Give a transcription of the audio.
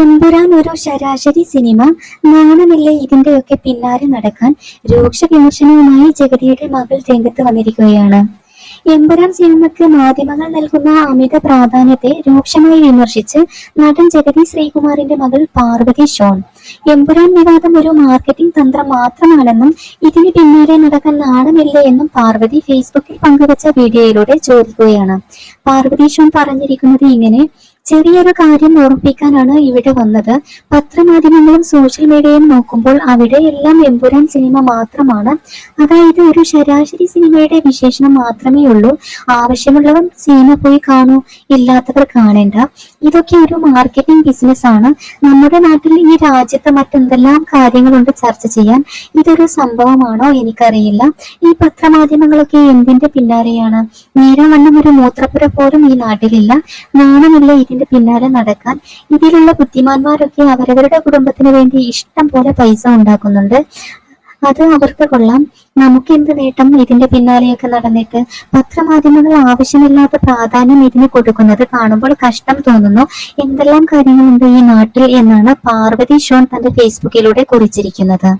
എമ്പുരാൻ ഒരു ശരാശരി സിനിമ നാണമില്ല ഇതിന്റെയൊക്കെ പിന്നാലെ നടക്കാൻ രൂക്ഷ വിമർശനവുമായി ജഗതിയുടെ മകൾ രംഗത്ത് വന്നിരിക്കുകയാണ്. എമ്പുരാൻ സിനിമയ്ക്ക് മാധ്യമങ്ങൾ നൽകുന്ന അമിത പ്രാധാന്യത്തെ രൂക്ഷമായി വിമർശിച്ച് നടൻ ജഗതി ശ്രീകുമാറിന്റെ മകൾ പാർവതി ഷോൺ. എമ്പുരാൻ വിവാദം ഒരു മാർക്കറ്റിംഗ് തന്ത്രം മാത്രമാണെന്നും ഇതിന് പിന്നാലെ നടക്കാൻ നാണമില്ല എന്നും പാർവതി ഫേസ്ബുക്കിൽ പങ്കുവച്ച വീഡിയോയിലൂടെ ചോദിക്കുകയാണ്. പാർവതി ഷോൺ പറഞ്ഞിരിക്കുന്നത് ഇങ്ങനെ ചെറിയൊരു കാര്യം ഓർമ്മിപ്പിക്കാനാണ് ഇവിടെ വന്നത്. പത്രമാധ്യമങ്ങളും സോഷ്യൽ മീഡിയയും നോക്കുമ്പോൾ അവിടെ എല്ലാം എമ്പുരാൻ സിനിമ മാത്രമാണ്. അതായത് ഒരു ശരാശരി സിനിമയുടെ വിശേഷണം മാത്രമേ ഉള്ളൂ. ആവശ്യമുള്ളവർ സിനിമ പോയി കാണൂ ഇല്ലാത്തവർ കാണേണ്ട. ഇതൊക്കെ ഒരു മാർക്കറ്റിംഗ് ബിസിനസ് ആണ്. നമ്മുടെ നാട്ടിൽ ഈ രാജ്യത്ത് മറ്റെന്തെല്ലാം കാര്യങ്ങളുണ്ട് ചർച്ച ചെയ്യാൻ? ഇതൊരു സംഭവമാണോ എനിക്കറിയില്ല. ഈ പത്രമാധ്യമങ്ങളൊക്കെ എന്തിന്റെ പിന്നാലെയാണ്? നേരം വണ്ണം ഒരു മൂത്രപ്പുര പോലും ഈ നാട്ടിലില്ല. നാണമില്ല ഇതിന്റെ പിന്നാലെ നടക്കാൻ. ഇതിലുള്ള ബുദ്ധിമാന്മാരൊക്കെ അവരവരുടെ കുടുംബത്തിന് വേണ്ടി ഇഷ്ടം പോലെ പൈസ ഉണ്ടാക്കുന്നുണ്ട്. അത് അവർക്ക് കൊള്ളാം. നമുക്ക് എന്ത് നേട്ടം ഇതിന്റെ പിന്നാലെയൊക്കെ നടന്നിട്ട്? പത്രമാധ്യമങ്ങൾ ആവശ്യമില്ലാത്ത പ്രാധാന്യം ഇതിന് കൊടുക്കുന്നത് കാണുമ്പോൾ കഷ്ടം തോന്നുന്നു. എന്തെല്ലാം കാര്യങ്ങളുണ്ട് ഈ നാട്ടിൽ എന്നാണ് പാർവതി ഷോൺ തന്റെ ഫേസ്ബുക്കിലൂടെ കുറിച്ചിരിക്കുന്നത്.